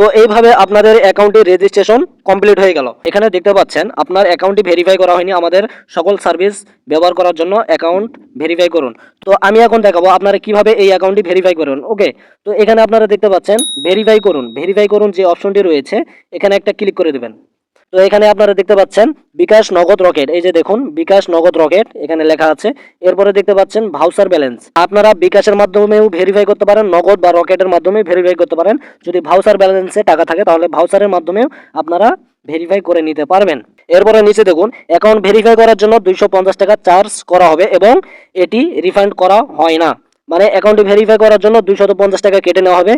তো এইভাবে আপনাদের অ্যাকাউন্টটি রেজিস্ট্রেশন কমপ্লিট হয়ে গেল। এখানে দেখতে পাচ্ছেন, আপনার অ্যাকাউন্টটি ভেরিফাই করা হয়নি আমাদের সকল সার্ভিস ব্যবহার করার জন্য অ্যাকাউন্ট ভেরিফাই করুন। তো আমি এখন দেখাবো আপনারা কীভাবে এই অ্যাকাউন্টটি ভেরিফাই করুন ওকে তো এখানে আপনারা দেখতে পাচ্ছেন ভেরিফাই করুন। ভেরিফাই করুন যে অপশনটি রয়েছে, এখানে একটা ক্লিক করে দেবেন। তো এখানে আপনারা দেখতে পাচ্ছেন বিকাশ নগদ রকেট। এই যে দেখুন, বিকাশ নগদ রকেট এখানে লেখা আছে। এরপরে দেখতে পাচ্ছেন ভাউচার ব্যালেন্স। আপনারা বিকাশের মাধ্যমেও ভেরিফাই করতে পারেন, নগদ বা রকেটের মাধ্যমে ভেরিফাই করতে পারেন। যদি ভাউচার ব্যালেন্সে টাকা থাকে, তাহলে ভাউচারের মাধ্যমেও আপনারা ভেরিফাই করে নিতে পারবেন। এরপরে নিচে দেখুন অ্যাকাউন্ট ভেরিফাই করার জন্য দুইশো পঞ্চাশ টাকা চার্জ করা হবে এবং এটি রিফান্ড করা হয় না। মানে অ্যাকাউন্টটি ভেরিফাই করার জন্য দুইশত পঞ্চাশ টাকা কেটে নেওয়া হবে।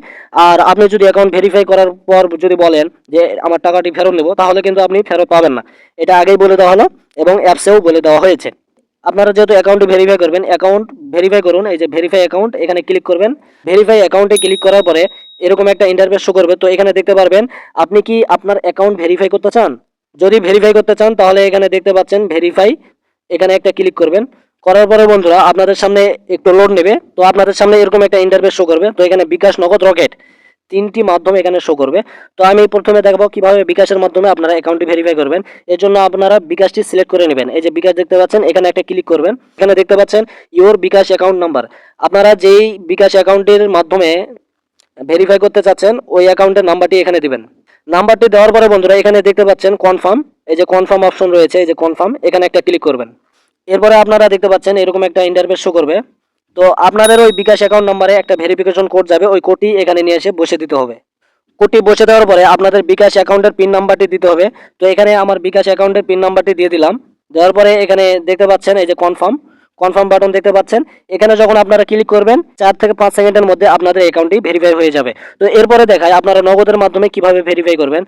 আর আপনি যদি অ্যাকাউন্ট ভেরিফাই করার পর যদি বলেন যে আমার টাকাটি ফেরত নেব, তাহলে কিন্তু আপনি ফেরত পাবেন না। এটা আগেই বলে দেওয়া হলো এবং অ্যাপসেও বলে দেওয়া হয়েছে। আপনারা যেহেতু অ্যাকাউন্টে ভেরিফাই করবেন অ্যাকাউন্ট ভেরিফাই করুন, এই যে ভেরিফাই অ্যাকাউন্ট এখানে ক্লিক করবেন। ভেরিফাই অ্যাকাউন্টে ক্লিক করার পরে এরকম একটা ইন্টারফেস শো করবে। তো এখানে দেখতে পারবেন, আপনি কি আপনার অ্যাকাউন্ট ভেরিফাই করতে চান? যদি ভেরিফাই করতে চান, তাহলে এখানে দেখতে পাচ্ছেন ভেরিফাই এখানে একটা ক্লিক করবেন। করার পরে বন্ধুরা, আপনাদের সামনে একটু লোড নেবে। তো আপনাদের সামনে এরকম একটা ইন্টারফেস শো করবে। তো এখানে বিকাশ নগদ রকেট তিনটি মাধ্যমে এখানে শো করবে। তো আমি প্রথমে দেখাবো কীভাবে বিকাশের মাধ্যমে আপনারা অ্যাকাউন্টটি ভেরিফাই করবেন। এর জন্য আপনারা বিকাশটি সিলেক্ট করে নেবেন। এই যে বিকাশ দেখতে পাচ্ছেন, এখানে একটা ক্লিক করবেন। এখানে দেখতে পাচ্ছেন ইওর বিকাশ অ্যাকাউন্ট নাম্বার আপনারা যেই বিকাশ অ্যাকাউন্টের মাধ্যমে ভেরিফাই করতে চাচ্ছেন, ওই অ্যাকাউন্টের নাম্বারটি এখানে দিবেন। নাম্বারটি দেওয়ার পরে বন্ধুরা, এখানে দেখতে পাচ্ছেন কনফার্ম এই যে কনফার্ম অপশন রয়েছে, এই যে কনফার্ম এখানে একটা ক্লিক করবেন। এরপরে আপনারা দেখতে পাচ্ছেন এরকম একটা ইন্টারফেস শো করবে। তো আপনাদের ওই বিকাশ অ্যাকাউন্ট নাম্বারে একটা ভেরিফিকেশন কোড যাবে, ওই কোডটি এখানে নিয়ে এসে বসে দিতে হবে। কোডটি বসে দেওয়ার পরে আপনাদের বিকাশ অ্যাকাউন্টের পিন নাম্বারটি দিতে হবে। তো এখানে আমার বিকাশ অ্যাকাউন্টের পিন নাম্বারটি দিয়ে দিলাম। দেওয়ার পরে এখানে দেখতে পাচ্ছেন এই যে কনফার্ম কনফার্ম বাটন দেখতে পাচ্ছেন। এখানে যখন আপনারা ক্লিক করবেন, চার থেকে পাঁচ সেকেন্ডের মধ্যে আপনাদের অ্যাকাউন্টটি ভেরিফাই হয়ে যাবে। তো এরপরে দেখায় আপনারা নগদের মাধ্যমে কীভাবে ভেরিফাই করবেন।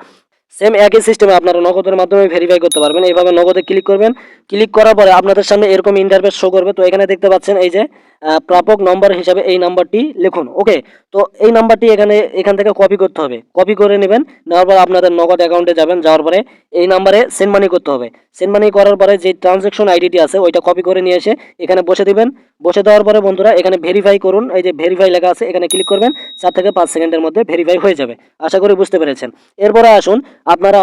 সেম একই সিস্টেমে আপনারা নগদের মাধ্যমে ভেরিফাই করতে পারবেন। এইভাবে নগদে ক্লিক করবেন। ক্লিক করার পরে আপনাদের সামনে এরকম ইন্টারফেস শো করবে। তো এখানে দেখতে পাচ্ছেন এই যে প্রাপক নম্বর হিসাবে এই নাম্বারটি লিখুন। ওকে তো এই নাম্বারটি এখানে, এখান থেকে কপি করতে হবে। কপি করে নেবেন। নেওয়ার পর আপনাদের নগদ অ্যাকাউন্টে যাবেন। যাওয়ার পরে এই নাম্বারে সেন্ড মানি করতে হবে। সেন্ড মানি করার পরে যে ট্রানজ্যাকশন আইডিটি আছে, ওইটা কপি করে নিয়ে এসে এখানে বসে দিবেন। বসে দেওয়ার পরে বন্ধুরা, এখানে ভেরিফাই করুন। এই যে ভেরিফাই লেখা আছে, এখানে ক্লিক করবেন। চার থেকে পাঁচ সেকেন্ডের মধ্যে ভেরিফাই হয়ে যাবে। আশা করি বুঝতে পেরেছেন। এরপরে আসুন আপনারা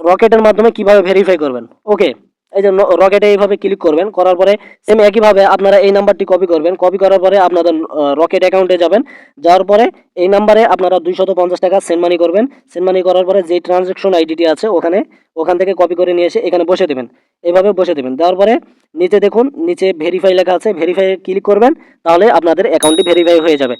রকেটের মাধ্যমে কীভাবে ভেরিফাই করবেন? ওকে এই যে রকেটে এইভাবে ক্লিক করবেন, করার পরে সেম একইভাবে আপনারা এই নাম্বারটি কপি করবেন। কপি করার পরে আপনাদের রকেট অ্যাকাউন্টে যাবেন। যাওয়ার পরে এই নাম্বারে আপনারা দুইশত পঞ্চাশ টাকা সেন্ড মানি করবেন। সেন্ড মানি করার পরে যে ট্রানজ্যাকশন আইডিটি আছে ওখানে, ওখান থেকে কপি করে নিয়ে এসে এখানে বসে দেবেন। এভাবে বসে দেবেন। দেওয়ার পরে নিচে দেখুন, নিচে ভেরিফাই লেখা আছে। ভেরিফাই ক্লিক করবেন, তাহলে আপনাদের অ্যাকাউন্টটি ভেরিফাই হয়ে যাবে।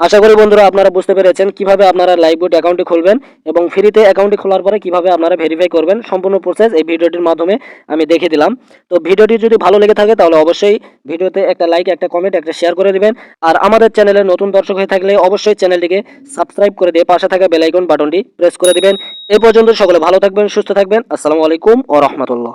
আশা করি বন্ধুরা আপনারা বুঝতে পেরেছেন কীভাবে আপনারা লাইভবোট অ্যাকাউন্টটি খুলবেন এবং ফ্রিতে অ্যাকাউন্টটি খোলার পরে কীভাবে আপনারা ভেরিফাই করবেন। সম্পূর্ণ প্রসেস এই ভিডিওটির মাধ্যমে আমি দেখিয়ে দিলাম। তো ভিডিওটি যদি ভালো লেগে থাকে তাহলে অবশ্যই ভিডিওতে একটা লাইক একটা কমেন্ট একটা শেয়ার করে দিবেন। আর আমাদের চ্যানেলে নতুন দর্শক হয়ে থাকলে অবশ্যই চ্যানেলটিকে সাবস্ক্রাইব করে দিয়ে পাশে থাকা বেলাইকন বাটনটি প্রেস করে দিবেন। এ পর্যন্ত সকলে ভালো থাকবেন, সুস্থ থাকবেন। আসসালামু আলাইকুম ও রহমতুল্লাহ।